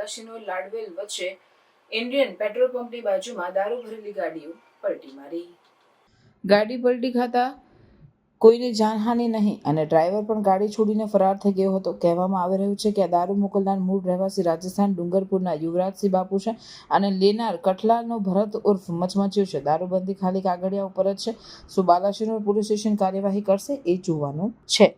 બાલાશીનો લાડવેલ વચ્ચે Indian petrol પંપની બાજુમાં દારૂ ભરેલી ગાડીઓ પલટી મારી. ગાડી પલટી ખાતા કોઈને જાનહાનિ નહીં અને ડ્રાઈવર પણ ગાડી છોડીને ફરાર થઈ ગયો હતો. કહેવામાં આવી રહ્યું છે કે આ દારૂ મોકલનાર મૂળ રહેવાસી રાજસ્થાન ડુંગરપુરના યુવરાજસિંહ બાપુ છે અને લેનાર કઠલાલનો ભરત ઉર્ફ મચમચ્યું છે. દારૂબંધી ખાલી કાગળિયા ઉપર જ છે. શું બાલાશીનો પોલીસ સ્ટેશન કાર્યવાહી કરશે એ જોવાનું છે.